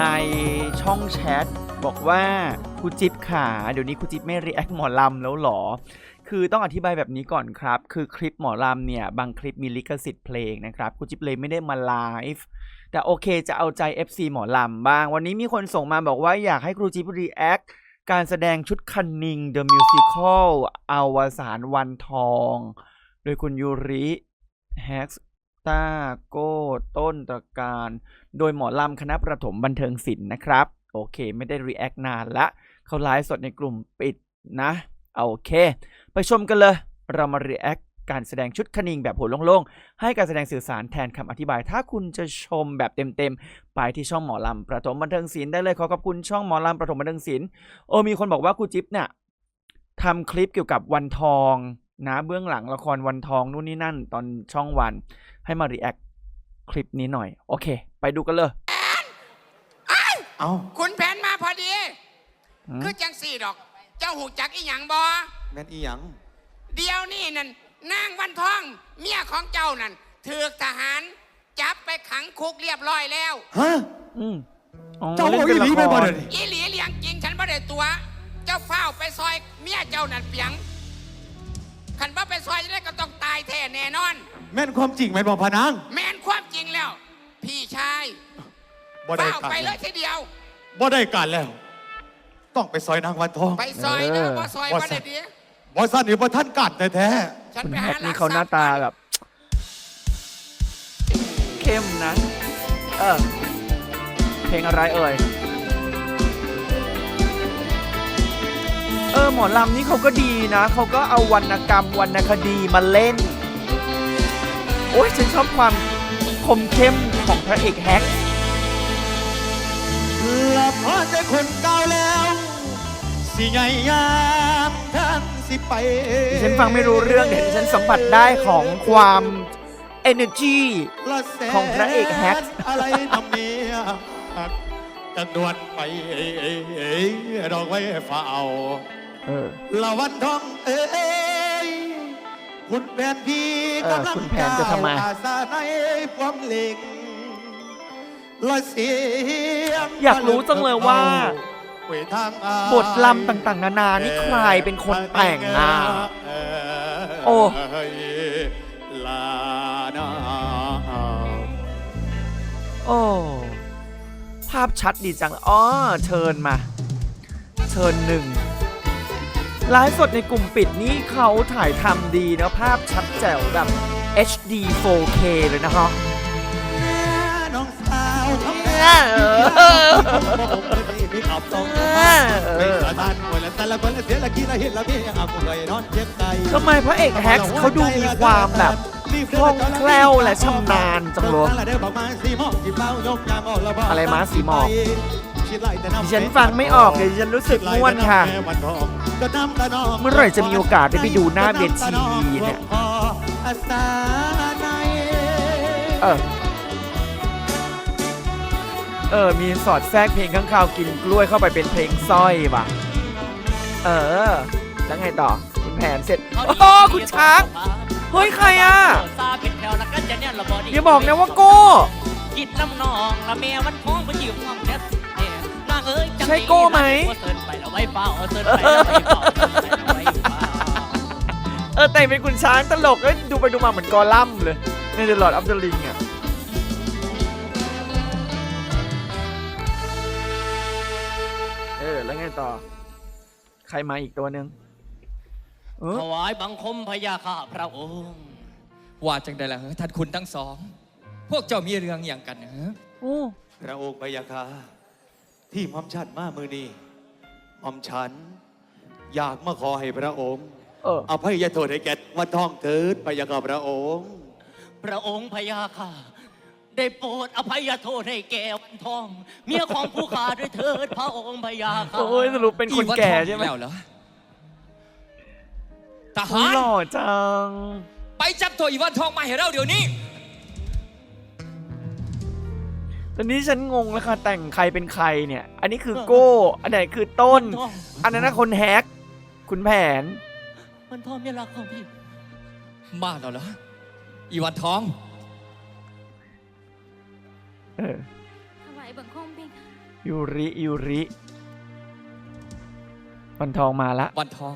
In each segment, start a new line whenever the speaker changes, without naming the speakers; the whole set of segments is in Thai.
ในช่องแชทบอกว่าครูจิ๊บขาเดี๋ยวนี้ครูจิ๊บไม่รีแอคหมอลำแล้วหรอ คือต้องอธิบายแบบนี้ก่อนครับ คือคลิปหมอลำเนี่ย บางคลิปมีลิขสิทธิ์เพลงนะครับครูจิ๊บเลยไม่ได้มาไลฟ์แต่โอเคจะเอาใจ FC หมอลำบ้าง วันนี้มีคนส่งมาบอกว่าอยากให้ครูจิ๊บรีแอคการแสดงชุดคันนิง The Musical อวสานวันทอง โดยคุณยูริแฮก ต้า โก้ ต้นตระการ โดยหมอลำคณะประถมบันเทิงศิลป์นะครับ โอเค ไม่ได้รีแอคนานละ เขาไลฟ์สดในกลุ่มปิดนะโอเค ไปชมกันเลย เรามารีแอคการแสดงชุดคณิงแบบหัวโล่งๆ ให้การแสดงสื่อสารแทนคำอธิบาย ถ้าคุณจะชมแบบเต็มๆ ไปที่ช่องหมอลำประถมบันเทิงศิลป์ได้เลยขอขอบคุณช่องหมอลำประถมบันเทิงศิลป์โอ้มีคนบอกว่าครูจิ๊บเนี่ยทำคลิปเกี่ยวกับวันทอง นะเบื้องหลังละครวันทองนู่นนี่นั่นตอนช่องวัน ให้มารีแอคคลิปนี้หน่อย โอเค ไปดูกันเลย
เอา
คุณแผนมาพอดี
หืม
คือจังสี่ดอก เจ้าหูจักอีหยังบอ
แม่นอีหยัง
เดียวนี่นั่นนางวันทอง เมียของเจ้านั่นถือกทหาร จับไปขังคุกเรียบร้อยแล้ว
ฮะ
อืมอ๋อ
เจ้า
ล่น
เอา
ป็
อี
น
หลี
ละค
ไปบ่
ร
เดี๋ยวนี้
อีหลีเลี้ยงจริงฉันบ่ได้ตัว เจ้าเฝ้าวไปซอยเมียเจ้านั่นเปียง แท้แน่นอน
แม่นความจริงแม่นบอกพะนาง
แมนความจริงแล้ว พี่ชาย
บ่ได้
เฝ้าว
การ
ไปเล
แล้
ยวทีเดียว
บ่ได้การแล้ว ต้องไปซอยนางวันทอง
ไปซอยนะว่าซอย
บ่
ว่า
ซะ
ได้ดี
บ่สั้นนี่บ่ท่านการแท้
ฉัน
คุณ
ไป
แฮ
หากหลั
นี่
ก
เขาหน้า
ทรัพย์
ตาแบบ เข้มนะ เออ เพลงอะไรเอ่ย เออ หมอลำนี่เขาก็ดีนะ เขาก็เอาวรรณกรรมวรรณคดีมาเล่น โอ้ยฉันชอบความคมเข้มของพระเอกแฮก
ๆละพอจะคนเก่าแล้ว สิใหญ่ยามท่านสิไป
ดิฉันฟังไม่รู้เรื่องเดี๋ยวดิฉันสัมผัสได้ของความ energy
ละแสน
ของพระเอกแฮก
อะไรนำเมียกันดวนไปดอกไว้ฝ่าเอา
เออ
ละวันทองเอ้ย คุณแผนพี่
เออกำ
ลัง
คุณแผนจะทำไม
ก้าวอาสาในความเหล็กละเสียง
อยากรู้จังเลยว่า
เวทางอาย
บทลำต่างๆ นานานี่ใครเป็นคนแต่งอะโอ้
ลานา
โอ้ ภาพชัดดีจังอ๋อเชิญมา เชิญหนึ่ง ไลฟ์สดในกลุ่มปิดนี่เขาถ่ายทำดีนะภาพชัดแจ๋วแบบ HD 4K เลยนะคะ
น้องสาวทำ
เออ
พี่ขับตรง
เอ
มา
อ
เป็นสถานมวยและแต่ละคนเสียละกี่ละเห็นละพี่อากูเลยนอนเจ็บใจ
ทำไมพระเอกแฮกเขาดูมีความแบบคล่องแคล่วและชำนาญจังเลยอะไรมาสีหมอก ดิฉันฟังไม่ออกเลยดิฉันรู้สึกม่วนค่ะ เมื่อไหร่จะมีโอกาสได้ไปดูหน้าเวทีเนี่ยเออเออ มีสอดแทรกเพลงข้างข่าวกินกล้วยเข้าไปเป็นเพลงสร้อยว่ะ เออ แล้วไงต่อ คุณแผนเสร็จ โอ้โหคุณช้าง เฮ้ย ใครอะอย่าบอกนะว่าโก้
กินน้ำนองละแม่มันท้องมันยืมงอมเน็ต เนี่ยนางเอ้ยจัง
ใช่โก้ไหม
เซินไปแล้วไว้เฝ้าเซินไปแล้วไว้เฝ้าเซินไปแล้วไว้เฝ้า
เออแต่งเป็นคุณช้างตลกเอ้ยดูไปดูมาเหมือนกอลัมน์เลยใน The Lord of the Ring อะเออแล้วไงต่อ ใครมาอีกตัวหนึ่งเออ
ถวายบังคมพระยาข้าพระองค์
ว่าจังใดล่ะเฮ้ยท่านคุณทั้งสอง พวกเจ้ามีเรื่องอย่างกันเหรอ
โอ้
พระองค์พยาคา ที่หมอมฉันมามือนี้หมอมฉัน อยากมาขอให้พระองค์
เออ
อภัยโทษให้แก่วันทองเถิดพยาคาพระองค์
พระองค์พระยาข้าได้โปรดอภัยโทษให้แก่วันทอง เมียของผู้ขาด้วยเถิดพระองค์พระยาข้า
โอ้ยสรุปเป็นคนแก่ใช่ไหม
อีวันทองแล้วเหรอท
โอ้
หายร
หล่อจัง
ไปจับตัวอีวันทองมาให้เราเดี๋ยวนี้
ตอนนี้ฉันงงแล้วค่ะแต่งใครเป็นใครเนี่ย อันนี้คือโก้ อันไหนคือต้น
วันทอง
อันนั้นนะคนแฮก คุณแผน
วันทองเมียรักของพี่
มาแล้วเหรออีวันทอง
เออ
ถวายบังคมเพคะ
ยูริยูริวันทองมาละ
วันทอง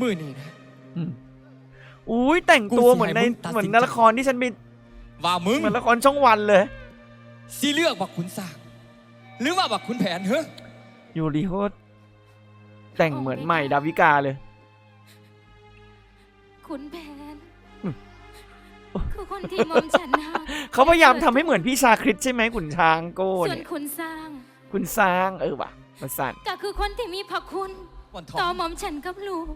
มือนี่นะ
อืมอุ้ยแต่งตัว
กูสิ
เหมือนใน
ให้มึงตัดสิน
เหมือนในละครที่ฉันไป
ว่ามึง
เหมือนละครช่องวันเลย
สิเลือกบักขุนสร้างหรือว่าบักขุนแผนเฮ้อ
ยูริโคตรแต่งเหมือนใหม่ดาวิกาเลย
ขุนแผน
อืม
คือคนที่หมอมฉันหา
เขาพยายามทำให้เหมือนพี่ชาคริตใช่ไหมขุนช้างโก้
ส่วน
เนี่ย
ขุนสร้าง
ขุนช้างเออว่ะประสาน
ก็คือคนที่มีพระคุณ
วันทอง
ต่อหมอมฉันกับลูก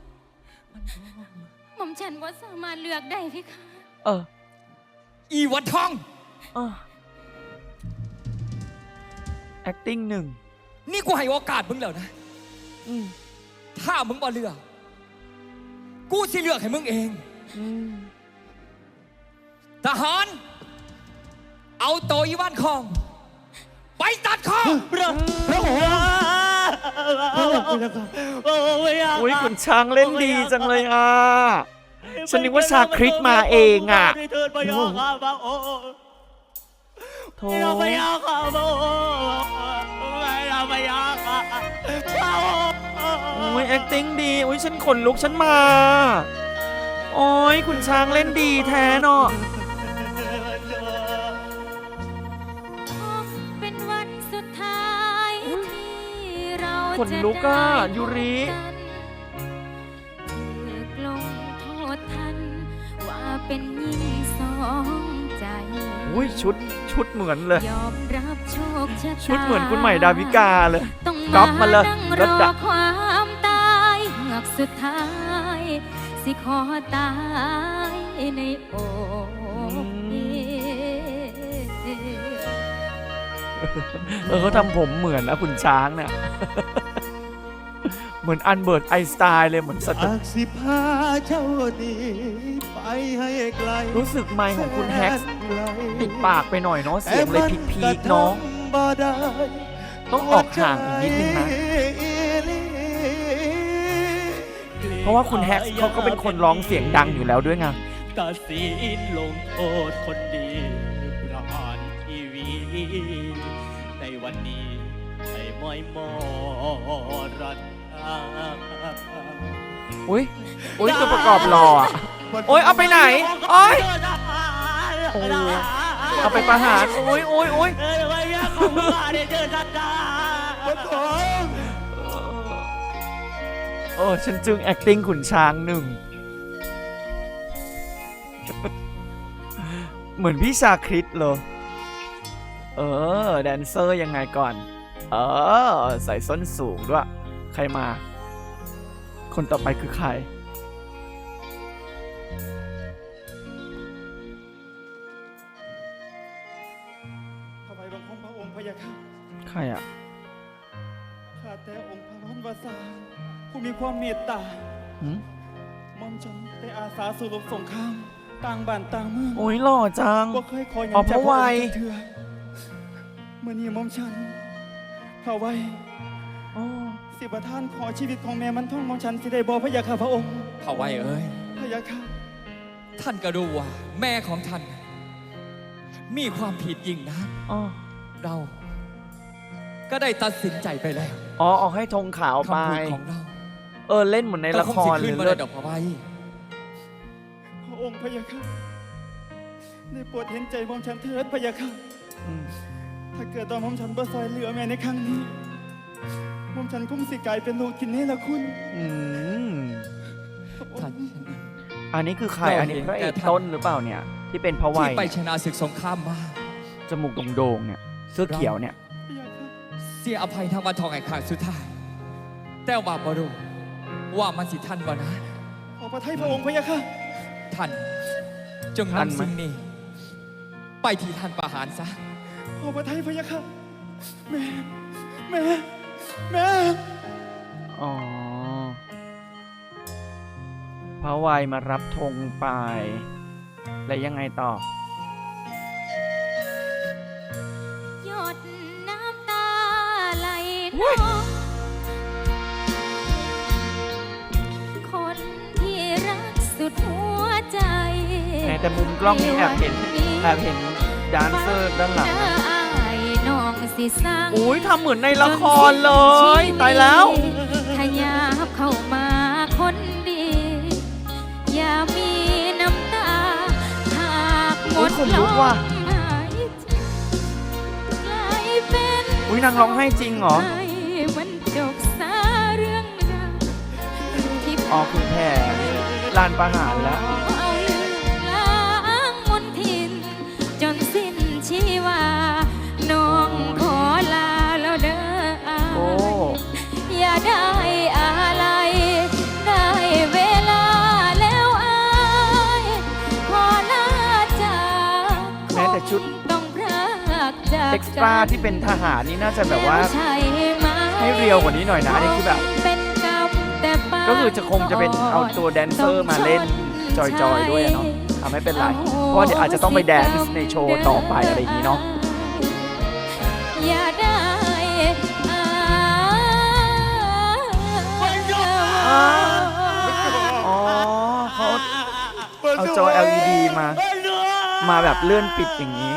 หม่อมฉันว่าสามารถเลือกได้พี่คะ
เออ
อีวันทอง
เออ acting หนึ่ง
นี่กูให้โอกาสมึงแล้วนะ
อืม
ถ้ามึงบ่เลือก กูสิเลือกให้มึงเอง
อืม
ทหาร เอาโตวอีวันคอง ไปตัดคอ
พระพระองค์โอ้ย
อุ้ยขุนช้างเล่นดีจังเลยอะ ฉันนึกว่าชาคริตมาเองอะ
เถิดพระยาค่ะพระองค์
โถ
ไม่เอาพระยาค่ะพระองค์ไม่เอาพระยาค่ะพระองค์
อุ้ย acting ดีอุ้ยฉันขนลุกฉันมา โอ้ยขุนช้างเล่นดีแท้เนาะ
เป็นวันสุดท้ายที่เรา
ขน
จะ
ลุกอะ
ได้
ยูริ
อุ้
ยชุดชุดเหมือนเลย
ยอมรับโชคชะตา
ชุดเหมือนคุณใหม่ดาวิกาเลย
ต้อง
ก๊อปมาเลย
นั่ง
ร
ร
ถ
อ
อะ
ความตายเหือกสุดท้าย สิขอตายในโอกเอ
เออเขาทำผมเหมือนนะคุณช้างเนี่ย เหมือนอันเบิร์ตไอน์สไตล์เลยเหมือนสต
อักสิพาเจ้าหนี้ไปให้ไกล
รู้สึกไมค์ของคุณแฮก
สนไกล
ปิดปากไปหน่อยเนาะเสียงเลยพีพีกๆเนาะ
บ่ได้
ต้องออกห่างอีกนิดนึงนะเพราะว่าคุณแฮกเขาก็เป็นคนร้องเสียงดังอยู่แล้วด้วยไง
ตัดสินลงโทษคนดีประหารชีวิตในวันนี้ให้มอยมอรัน
อุ้ยอุ้ยตัวประกอบหล่ออะโอ๊ยเอาไปไหนโอ๊ยโอ้ เอาไปประหารอุ้ยอุ้ยอุ้ย
เออวันนี้ของข้าได้เจอทัดดา
เออฉันจึง acting ขุนช้างหนึ่ง เหมือนพี่ชาคริตเลยเออ แดนเซอร์ยังไงก่อน เออ ใส่ส้นสูงด้วย ใครมา คนต่อไปคือใคร
รอะ ข้าแต่องค์พระวันวาสาผู้มีความเมตตา
หืม
หมอมฉันได้อาสาสู่รบสงคราม ต่างบ้านต่างเมือง
โอ้ยหล่อจัง
บ่เคยขอหยั
อ๋อง
จาก
พระวัย
องค์จักเถื่อเมื่อนี้หมอมฉันพระไว้
โอ้
สิบประทานขอชีวิตของแม่มันท่องหมอมฉันสิได้บ่พระยาค่ะพระองค์
เขาไว้เอ้ย
พระยาค่ะ
ท่านก็รู้ว่า แม่ของท่าน มีความผิดยิ่งนะ
อ๋อ
เรา ก็ได้ตัดสินใจไปแล้ว
อ๋อเอาให้ธงขาวไป
คำพูดของเรา
เออเล่นเหมือนในละคร
ก็ง
เล
สิ
ย
ขึ้นมา
เลิ
ใน
ศ
ดอกพะไว้
พระองค์พระยาค่ะได้โปรดเห็นใจหมอมฉันเถิดพระยาค่ะ
อืม
ถ้าเกิดตอนหมอมฉันบ่ซอยเหลือแม่ในครั้งนี้หมอมฉันคงสิกลายเป็นลูกกินนี่ละคุณ
อืม
พระอง
ท่าน
ค์
เช่นนั้น
อันนี้คือใคร
เรา
อันนี้
เห็น
พระเอก
แต่ท่าน
ต้นหรือเปล่าเนี่ย ที่เป็นพระวั
ที่
ย
ไป
เนี่ย
ชนะศึกสงครามมา
จมูกโด่งๆเนี่ยเสื้อเขียวเนี่ย
พระยาค่ะ
เสียอภัยทางวันทองแห่งครั้งสุดท้าย แต่ว่าบรู้ว่ามันสิท่านบ่นะ
ขอพระทัยพระองค์พระยาค่ะ
ท่านจง
ท่านไหม
นำสิ่งนี้ ไปที่ท่านประหารซะ
ขอพระทัยพระยาค่ะ แม่ แม่ แม่
อ๋อ พระวัยมารับธงไป แล้วยังไงต่อ
คนที่รักสุดหัวใจ
แหมแต่มุมกล้องนี่แอบเห็น
ใวั
แอบเห็นแดนเซอร์ด้านหลัง
เด้ออายน้องสิสั่ง
อุ้ยทำเหมือนในละครเลย ตายแล้ว
ขยับเข้ามาคนดี อย่ามีน้ำตาหากหม
อุ๊
ด
ยขน
ล
ลุก
ม
ว่ะ
หายใจกลายเป็น
อุ้ยนางร้องไห้จริงเหรอ
ให้มัน จบสาเรื่องราวที่
อ๋อคุณแพรลานประหารแล้ว
เอาเรื่องล้างมนทิน จนสิ้นชีวา น้องขอลาแล้วเด้ออาย
โอ้
อย่าได้อะไร ได้เวลาแล้วอายขอลาจาก
แม้แต่ชุด
คงต้องพรากจาก
เอ็กซ์ตร้าที่เป็นทหารนี่น่าจะแบบว่า
ล้ใช่ไหม
ให้เรียวกว่านี้หน่อยนะอันนี้คือแบบ
เป็นกรรมแต่ปาน
ก็คือจะคงจะเป็นเอาตัวแดนเซอร์มาเล่นจอยๆด้วยอะเนาะทำไม่เป็นไร เพราะว่าเดี๋ยวอาจจะต้องไปแดนซ์ในโชว์ต่อไปอะไรอย่างนี้เนาะ
อย่าได้อาย
อ๋อเขาเอาจอ LED มา มาแบบเลื่อนปิดอย่างนี้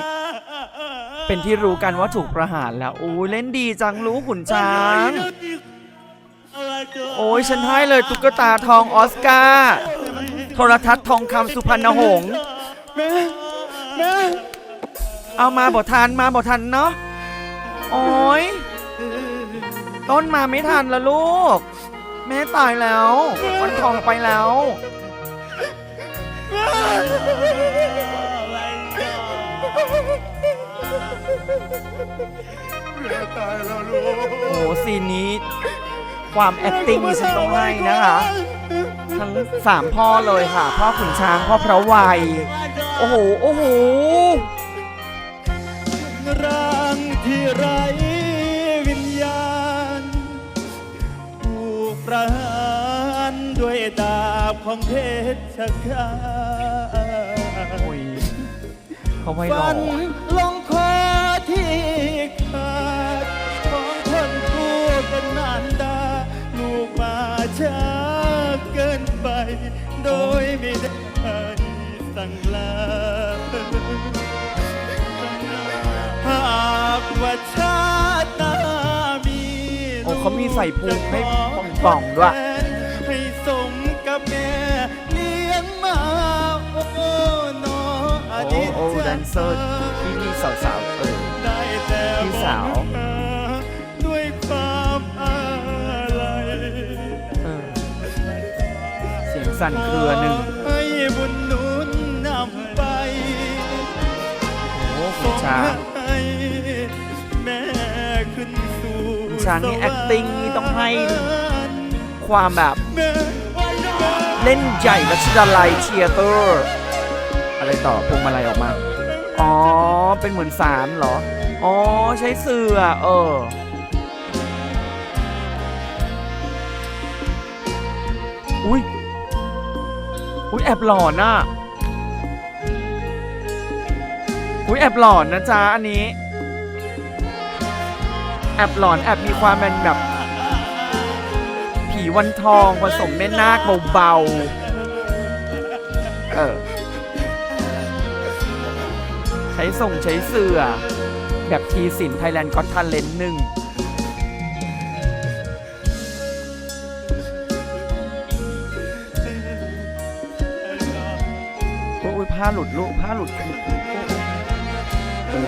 เป็นที่รู้กันว่าถูกประหารแล้วโอ้ยเล่นดีจังรู้ขุนช้าง โอ้ยฉันให้เลยตุ๊กตาทองออสการ์โทรทัศน์ทองคำสุพรรณหงษ์เอามาบ่ทันมาบ่ทันเนาะโอ้ยต้นมาไม่ทันละลูก แม่ตายแล้ววันทองไปแล้ว
ตายแล้วลูก
โอ้โหซีนนี้ ความ acting นี่ฉันต้องให้นะคะ ทั้งสามพ่อเลยค่ะ พ่อขุนช้างพ่อพระวัย โอ้โห โอ้โห
ร่างที่ไรวิญญาณ ถูกประหารด้วยดาบของเพชรฆาต
โอ้ยเขาไม่หล่อ
ฟันล ช้าเกินไป โดยไม่ได้สั่งลาหากว่าชาติหน้ามี
โอ้เขามีใส่พุงให้ป่องๆด้วย
ให้สมกับแม่เลี้ยงมา โอ้นออ
โอ้
ดี
โอ้แดนเซอร์พี่พี่สาวสาวๆเออ
ได้แต่
พี่สาว
มอง
สียงสั่นเครือหนึ่ง
ให้บุญหนุนนำไป
โอ้ขุนช้าง
ให้แม่ขึ้นสู่
คุณช้างนี่ acting นี่ต้องให้
สวรรค์
ความแบบ
แม่
เล่นใหญ่รัชดาลัยเทียเตอร์อะไรต่อพวงมาลัยออกมา อ๋อ เป็นเหมือนสารเหรอ อ๋อ ใช้เสือเอออุ้ย อุ้ยแอบหลอนอะอุ้ยแอบหลอนนะจ๊ะอันนี้ แอบหลอนแอบมีความเป็นแบบ ผีวันทองผสมแม่นาคเบาๆเออใช้ส่งใช้เสือ แบบทีสินไทยแลนด์ก็ทันเลนหนึ่ง ผ้าหลุดลูกผ้าหลุดเออ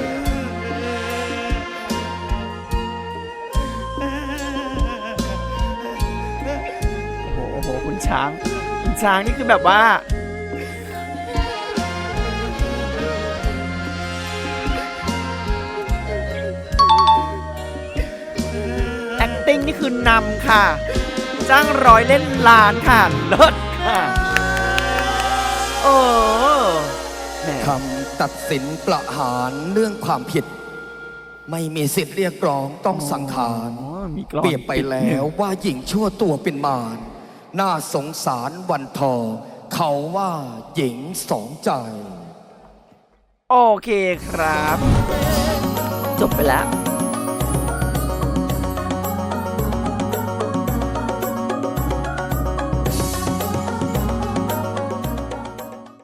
โอ้โหโอ้โหคุณช้าง คุณช้างนี่คือแบบว่า acting นี่คือนำค่ะ จ้างร้อยเล่นล้านค่ะเลิศค่ะ เออแหม
คำตัดสินประหารเรื่องความผิด ไม่มีสิทธิ์เรียกร้องต้องสังขาร
อ๋อมีกรอน
เปรียบไป
ปิดห
แล้
นึ่
ว
ง
ว่าหญิงชั่วตัวเป็นมารน่าสงสารวันทองเขาว่าหญิงสองใจ
โอเคครับ จบไปแล้ว